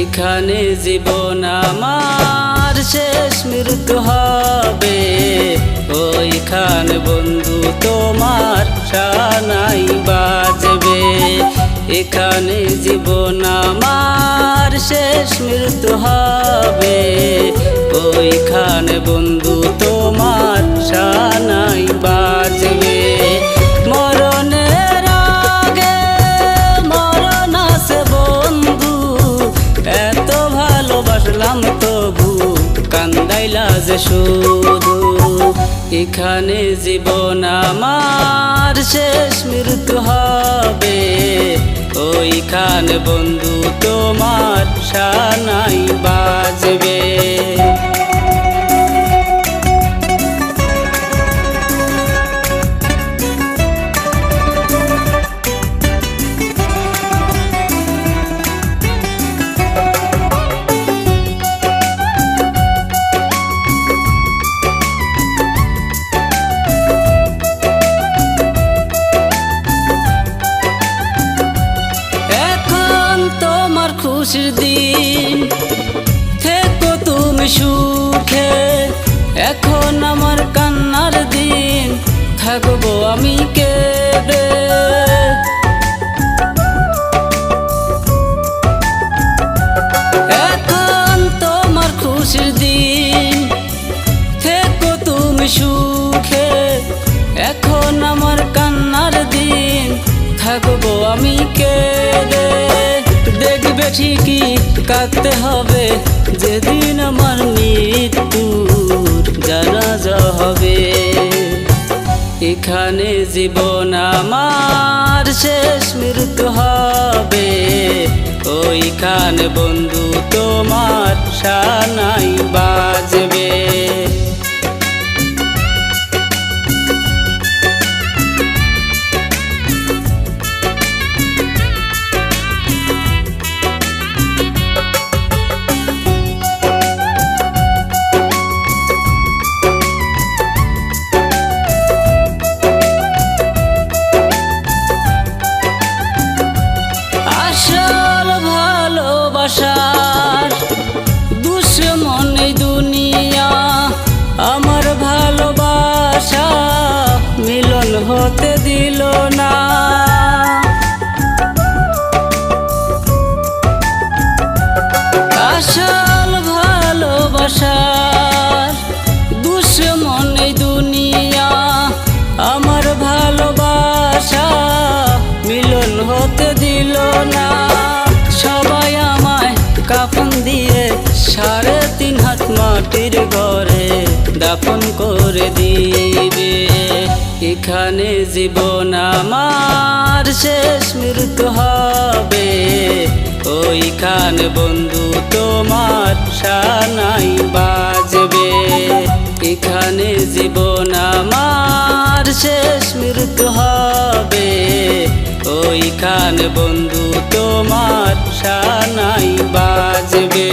এখানে জীবন আমার শেষ মৃত্যু হবে। ওইখান বন্ধু, তোমার সানাই বাজবে। এখানে জীবন আমার শেষ মৃত্যু হবে। ওইখান বন্ধু যে শুধু এখানে জীবন আমার শেষ মৃত্যু হবে। ওইখান বন্ধু তোমার সানাই বাজবে। তোমার খুশির দিন। থেকো তুমি সুখে, এখন আমার কান্নার দিন। থাকব আমি কেঁদে। এখন তোমার খুশির দিন। থেকো তুমি সুখে, এখন আমার কান্নার দিন। থাকব আমি ঠিকই কাঁদতে হবে, যেদিন আমার মৃত্যুর জানাজা হবে। এখানে জীবন আমার শেষ মৃত্যু হবে। ওইখানে বন্ধু তোমার সানাই বাজবে। আমার ভালোবাসা মিলন হতে দিল না। আসল ভালোবাসার দুশ্মন এই দুনিয়া। আমার ভালোবাসা মিলন হতে দিল না। সবাই আমায় কাফন দিয়ে সাড়ে তিন হাত মাটির ঘরে যাপন করে দিবে। এখানে জীবন আমার শেষ মৃত্যু হবে। ওইখান বন্ধু তোমার সানাই বাজবে। এখানে জীবন আমার শেষ মৃত্যু হবে। ওইখান বন্ধু তোমার সানাই বাজবে।